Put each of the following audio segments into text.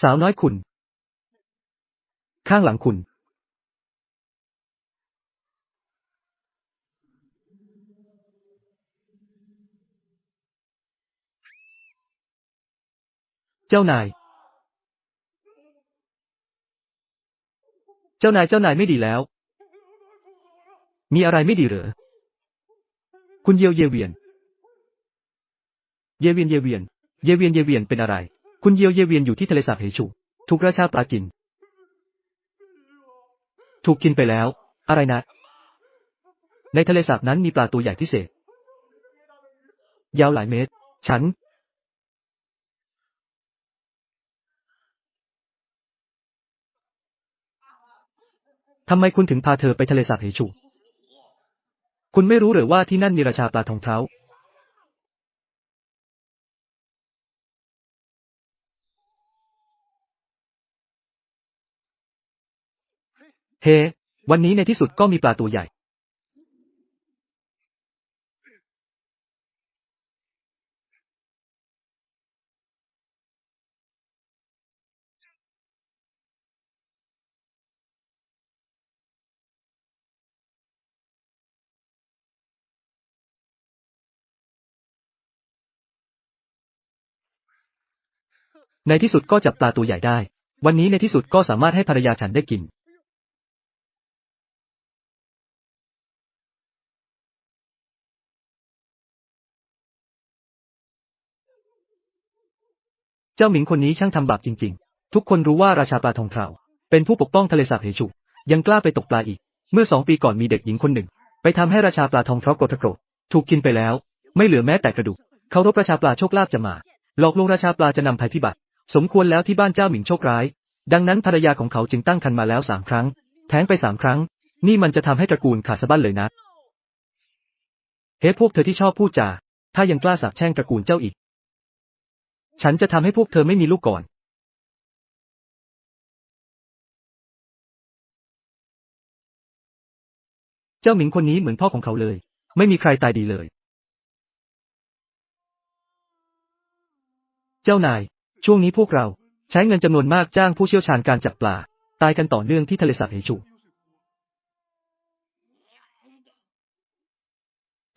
สาวน้อยคุณ ข้างหลังคุณ เจ้านาย เจ้านายเจ้านายไม่ดีแล้ว มีอะไรไม่ดีเหรอ คุณเยียวเยเวียน เยเวียนเยเวียน เยเวียนเยเวียนเป็นอะไร คุณเยียวเยเวียนอยู่ที่ทะเลสาบเหชูถูกราชาปลากิน ถูกกินไปแล้ว อะไรนะ ในทะเลสาบนั้นมีปลาตัวใหญ่พิเศษ ยาวหลายเมตร ฉัน ทำไมคุณถึงพาเธอไปทะเลสาบเหชูคุณไม่รู้หรือว่าที่นั่นมีราชาปลาทองเท้า เฮ้ วันนี้ในที่สุดก็มีปลาตัวใหญ่ ในที่สุดก็จับปลาตัวใหญ่ได้ วันนี้ในที่สุดก็สามารถให้ภรรยาฉันได้กิน เจ้าหมิงคนนี้ช่างทำบาปจริงๆ ทุกคนรู้ว่าราชาปลาทองเทาเป็นผู้ปกป้องทะเลสาบเหฉุยังกล้าไปตกปลาอีก เมื่อสองปีก่อนมีเด็กหญิงคนหนึ่ง ไปทำให้ราชาปลาทองเทาโกรธโกรธถูกกินไปแล้ว ไม่เหลือแม้แต่กระดูกเคารพราชาปลาโชคลาภจะมา หลอกลวงราชาปลาจะนำภัยพิบัติ สมควรแล้วที่บ้านเจ้าหมิงโชคร้าย ดังนั้นภรรยาของเขาจึงตั้งครรภ์มาแล้วสามครั้ง แท้งไปสามครั้ง นี่มันจะทำให้ตระกูลขาดสะบั้นเลยนะ เฮ้พวกเธอที่ชอบพูดจา ถ้ายังกล้าสาบแช่งตระกูลเจ้าอีก ฉันจะทำให้พวกเธอไม่มีลูกก่อน เจ้าหมิงคนนี้เหมือนพ่อของเขาเลย ไม่มีใครตายดีเลย เจ้านาย ช่วงนี้พวกเราใช้เงินจำนวนมากจ้างผู้เชี่ยวชาญการจับปลา ตายกันต่อเนื่องที่ทะเลสาบเหชู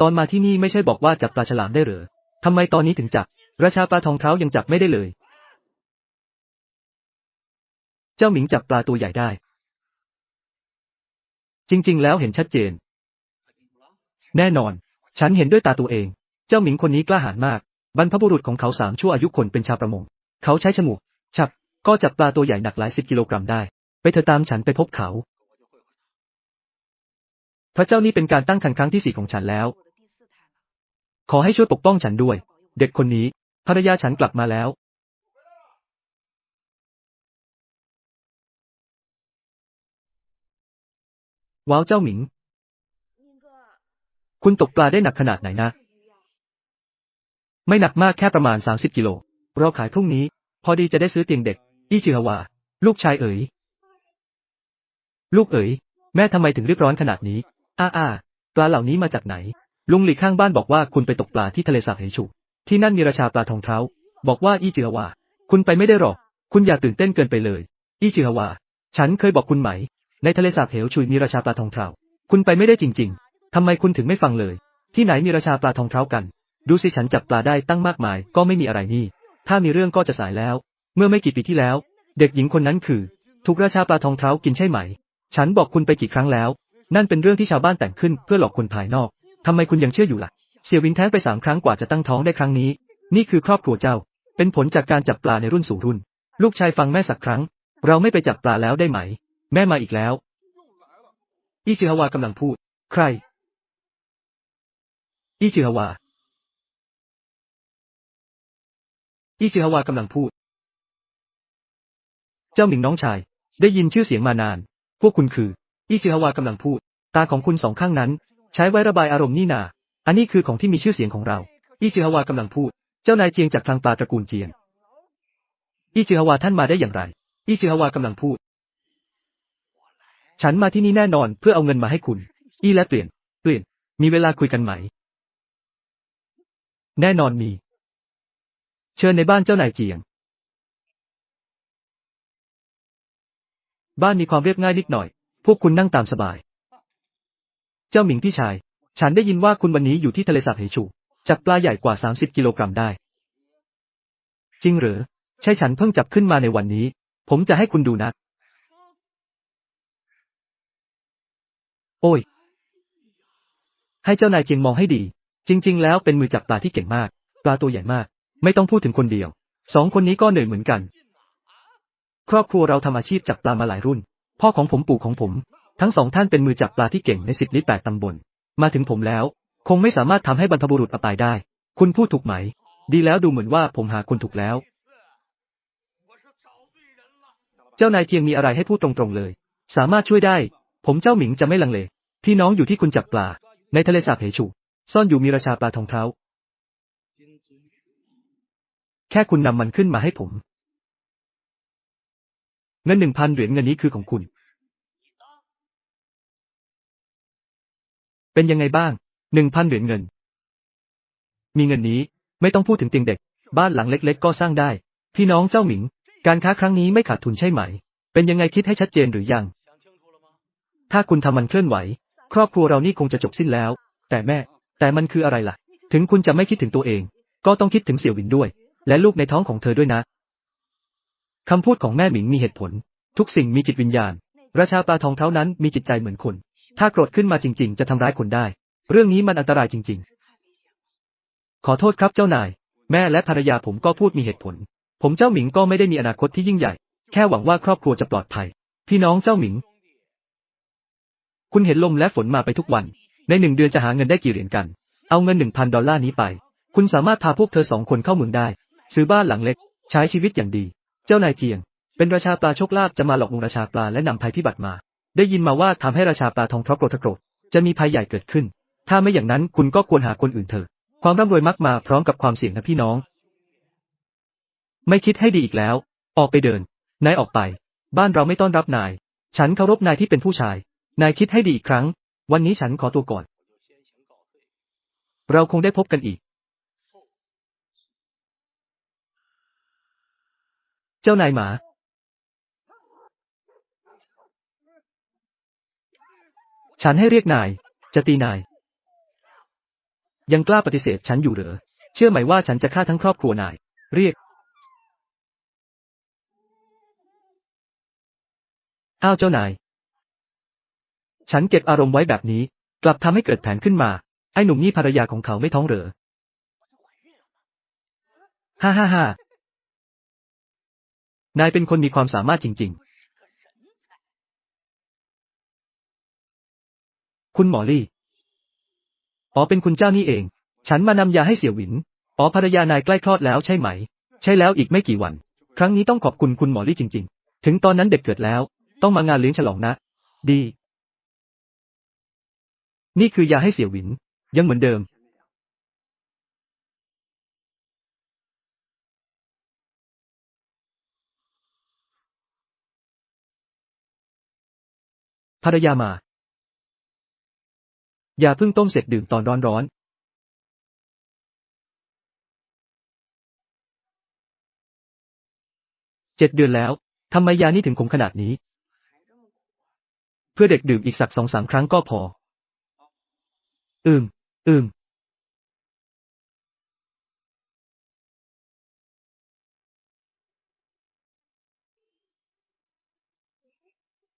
ตอนมาที่นี่ไม่ใช่บอกว่าจับปลาฉลามได้หรือทำไมตอนนี้ถึงจับ ราชาปลาทองเท้ายังจับไม่ได้เลย เจ้าหมิงจับปลาตัวใหญ่ได้ จริง ๆ แล้วเห็นชัดเจน แน่นอน ฉันเห็นด้วยตาตัวเอง เจ้าหมิงคนนี้กล้าหาญมาก บรรพบุรุษของเขาสามชั่วอายุคนเป็นชาวประมง เขาใช้ฉมวกฉับก็จับปลาตัวใหญ่หนักหลายสิบกิโลกรัมได้ ไปเธอตามฉันไปพบเขา พระเจ้านี่เป็นการตั้งครรภ์ครั้งที่สี่ของฉันแล้ว ขอให้ช่วยปกป้องฉันด้วย เด็กคนนี้ ภรรยาฉันกลับมาแล้วว้าวเจ้าหมิง คุณตกปลาได้หนักขนาดไหนนะ ไม่หนักมากแค่ประมาณ 30 กิโล เราขายพรุ่งนี้ พอดีจะได้ซื้อเตียงเด็ก อี้จิฮาวา ลูกชายเอ๋ย ลูกเอ๋ย แม่ทำไมถึงรีบร้อนขนาดนี้ อ้าอ้าปลาเหล่านี้มาจากไหน ลุงหลีข้างบ้านบอกว่าคุณไปตกปลาที่ทะเลสาบเหชู ที่นั่นมีราชาปลาทองเท้า บอกว่าอี้จิฮวา คุณไปไม่ได้หรอก คุณอย่าตื่นเต้นเกินไปเลย อี้จิฮวา ฉันเคยบอกคุณไหม ในทะเลสาบเหวชุยมีราชาปลาทองเท้า คุณไปไม่ได้จริง ๆ ทำไมคุณถึงไม่ฟังเลย ที่ไหนมีราชาปลาทองเท้ากัน ดูสิฉันจับปลาได้ตั้งมากมาย ก็ไม่มีอะไรนี่ ถ้ามีเรื่องก็จะสายแล้ว เมื่อไม่กี่ปีที่แล้ว เด็กหญิงคนนั้นคือ ถูกราชาปลาทองเท้ากินใช่ไหม ฉันบอกคุณไปกี่ครั้งแล้ว นั่นเป็นเรื่องที่ชาวบ้านแต่งขึ้นเพื่อหลอกคนภายนอกทำไมคุณยังเชื่ออยู่ล่ะ เสี่ยววินแท้งไปสามครั้งกว่าจะตั้งท้องได้ครั้งนี้ นี่คือครอบครัวเจ้า เป็นผลจากการจับปลาในรุ่นสู่รุ่น ลูกชายฟังแม่สักครั้ง เราไม่ไปจับปลาแล้วได้ไหม แม่มาอีกแล้ว อีคิฮาวากำลังพูด ใคร อีคิฮาวา อีคิฮาวากำลังพูด เจ้าหมิงน้องชาย ได้ยินชื่อเสียงมานาน พวกคุณคือ อีคิฮาวากำลังพูด ตาของคุณสองข้างนั้น ใช้ไว้ระบายอารมณ์นี่นา อันนี้คือของที่มีชื่อเสียงของเรา อีคิฮาวากำลังพูด เจ้านายเจียงจากคลังปลาตระกูลเจียง อีคิฮาวาท่านมาได้อย่างไร อีคิฮาวากำลังพูด ฉันมาที่นี่แน่นอนเพื่อเอาเงินมาให้คุณ อีและเปลี่ยน เปลี่ยน มีเวลาคุยกันไหม แน่นอนมี เชิญในบ้านเจ้านายเจียง บ้านมีความเรียบง่ายนิดหน่อย พวกคุณนั่งตามสบาย เจ้าหมิงพี่ชาย ฉันได้ยินว่าคุณวันนี้อยู่ที่ทะเลสาบเหฉูจับปลาใหญ่กว่า 30 กิโลกรัมได้ จริงหรือ ใช่ฉันเพิ่งจับขึ้นมาในวันนี้ ผมจะให้คุณดูนะ โอ้ย ให้เจ้านายเจียงมองให้ดี จริง ๆ แล้วเป็นมือจับปลาที่เก่งมาก ปลาตัวใหญ่มาก ไม่ต้องพูดถึงคนเดียว สองคนนี้ก็เหนื่อยเหมือนกัน ครอบครัวเราทำอาชีพจับปลามาหลายรุ่น พ่อของผมปู่ของผม ทั้งสองท่านเป็นมือจับปลาที่เก่งในสิบลี้แปดตำบล มาถึงผมแล้ว คงไม่สามารถทำให้บรรพบุรุษอับอายได้ คุณพูดถูกไหม ดีแล้วดูเหมือนว่าผมหาคนถูกแล้ว เจ้านายเจียงมีอะไรให้พูดตรงๆเลย สามารถช่วยได้ ผมเจ้าหมิงจะไม่ลังเล พี่น้องอยู่ที่คุณจับปลา ในทะเลสาบเหฉูซ่อนอยู่มีราชาปลาทองเท้า แค่คุณนำมันขึ้นมาให้ผม เงินหนึ่งพันเหรียญเงินนี้คือของคุณ เป็นยังไงบ้างหนึ่งพันเหรียญเงิน มีเงินนี้ไม่ต้องพูดถึงเตียงเด็ก บ้านหลังเล็ก ๆ ก็สร้างได้ พี่น้องเจ้าหมิง การค้าครั้งนี้ไม่ขาดทุนใช่ไหม เป็นยังไงคิดให้ชัดเจนหรือยัง ถ้าคุณทำมันเคลื่อนไหว ครอบครัวเรานี่คงจะจบสิ้นแล้ว แต่แม่ แต่มันคืออะไรล่ะ ถึงคุณจะไม่คิดถึงตัวเอง ก็ต้องคิดถึงเสี่ยวหวินด้วย และลูกในท้องของเธอด้วยนะคำพูดของแม่หมิงมีเหตุผล ทุกสิ่งมีจิตวิญญาณ ราชาปลาทองเท้านั้นมีจิตใจเหมือนคน ถ้าโกรธขึ้นมาจริง ๆ จะทำร้ายคนได้ เรื่องนี้มันอันตรายจริง ๆ ขอโทษครับเจ้านาย แม่และภรรยาผมก็พูดมีเหตุผล ผมเจ้าหมิงก็ไม่ได้มีอนาคตที่ยิ่งใหญ่ แค่หวังว่าครอบครัวจะปลอดภัย พี่น้องเจ้าหมิง คุณเห็นลมและฝนมาไปทุกวัน ในหนึ่งเดือนจะหาเงินได้กี่เหรียญกัน เอาเงินหนึ่งพันดอลลาร์นี้ไป คุณสามารถพาพวกเธอสองคนเข้าเมืองได้ ซื้อบ้านหลังเล็ก ใช้ชีวิตอย่างดี เจ้านายเจียง เป็นราชาปลาโชคลาภจะมาหลอกลวงราชาปลาและนำภัยพิบัติมา ได้ยินมาว่าทำให้ราชาปลาทองเพราะโกรธโกรธจะมีภัยใหญ่เกิดขึ้น ถ้าไม่อย่างนั้นคุณก็ควรหาคนอื่นเถอะความร่ำรวยมักมาพร้อมกับความเสี่ยงนะพี่น้อง ไม่คิดให้ดีอีกแล้ว ออกไปเดิน นายออกไป บ้านเราไม่ต้อนรับนาย ฉันเคารพนายที่เป็นผู้ชาย นายคิดให้ดีอีกครั้ง วันนี้ฉันขอตัวก่อน เราคงได้พบกันอีก เจ้านายหมา ฉันให้เรียกนาย จะตีนาย ยังกล้าปฏิเสธฉันอยู่เหรอ เชื่อไหมว่าฉันจะฆ่าทั้งครอบครัวนาย เรียก อ้าวเจ้านาย ฉันเก็บอารมณ์ไว้แบบนี้ กลับทำให้เกิดแผนขึ้นมา ไอ้หนุ่มนี่ภรรยาของเขาไม่ท้องเหรอ ฮ่าฮ่าฮ่านายเป็นคนมีความสามารถจริง ๆ คุณหมอลี่ อ๋อเป็นคุณเจ้านี่เอง ฉันมานำยาให้เสี่ยวหวิน อ๋อภรรยานายใกล้คลอดแล้วใช่ไหม ใช่แล้วอีกไม่กี่วัน ครั้งนี้ต้องขอบคุณคุณหมอลี่จริง ๆ ถึงตอนนั้นเด็กเกิดแล้ว ต้องมางานเลี้ยงฉลองนะ ดี นี่คือยาให้เสี่ยวหวิน ยังเหมือนเดิม ภรรยามา อย่าเพิ่งต้มเสร็จดื่มตอนร้อนๆเจ็ดเดือนแล้วทำไมยานี่ถึงขมขนาดนี้ เพื่อเด็กดื่มอีกสักสองสามครั้งก็พอ อืม อืม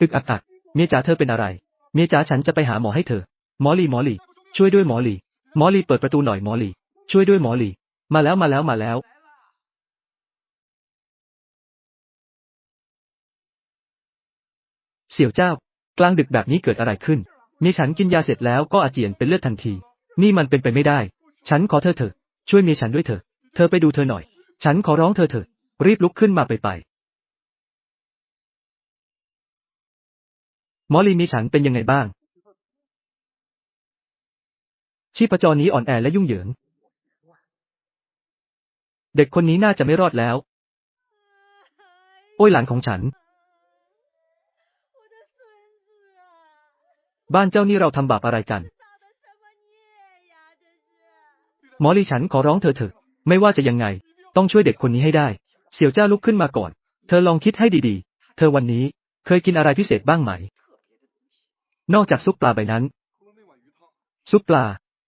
ตึกอักอักเมียจ๋าเธอเป็นอะไร เมียจ๋าฉันจะไปหาหมอให้เธอ หมอลีหมอลีช่วยด้วยหมอลีหมอลีเปิดประตูหน่อยหมอลีช่วยด้วยหมอลีมาแล้วมาแล้วมาแล้ว เสี่ยวเจ้า กลางดึกแบบนี้เกิดอะไรขึ้น มีฉันกินยาเสร็จแล้วก็อาเจียนเป็นเลือดทันที นี่มันเป็นไปไม่ได้ ฉันขอเธอเถอะ ช่วยเมียฉันด้วยเถอะ เธอไปดูเธอหน่อย ฉันขอร้องเธอเถอะ รีบลุกขึ้นมาไปไปหมอลีมีฉันเป็นยังไงบ้าง ชีพจรนี้อ่อนแอและยุ่งเหยิง เด็กคนนี้น่าจะไม่รอดแล้ว โอ้ยหลานของฉัน บ้านเจ้านี่เราทำบาปอะไรกัน หมอลีฉันขอร้องเธอเถอะ ไม่ว่าจะยังไง ต้องช่วยเด็กคนนี้ให้ได้ เสี่ยวจ้าลุกขึ้นมาก่อน เธอลองคิดให้ดีๆ เธอวันนี้เคยกินอะไรพิเศษบ้างไหม นอกจากซุปปลาใบนั้น ซุปปลา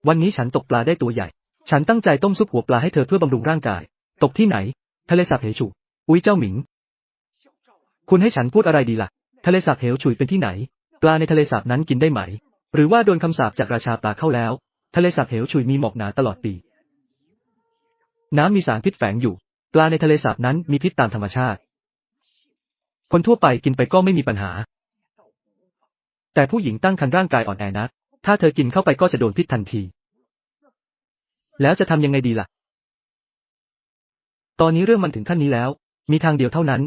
วันนี้ฉันตกปลาได้ตัวใหญ่ ฉันตั้งใจต้มซุปหัวปลาให้เธอเพื่อบำรุงร่างกาย ตกที่ไหน ทะเลสาบเหฉุอุ้ยเจ้าหมิง คุณให้ฉันพูดอะไรดีล่ะ ทะเลสาบเหวฉุยเป็นที่ไหน ปลาในทะเลสาบนั้นกินได้ไหม หรือว่าโดนคำสาปจากราชาปลาเข้าแล้ว ทะเลสาบเหวฉุยมีหมอกหนาตลอดปี น้ำมีสารพิษแฝงอยู่ ปลาในทะเลสาบนั้นมีพิษตามธรรมชาติ คนทั่วไปกินไปก็ไม่มีปัญหา แต่ผู้หญิงตั้งครรภ์ร่างกายอ่อนแอนัก ถ้าเธอกินเข้าไปก็จะโดนพิษทันที แล้วจะทำยังไงดีล่ะ ตอนนี้เรื่องมันถึงขั้นนี้แล้ว มีทางเดียวเท่านั้น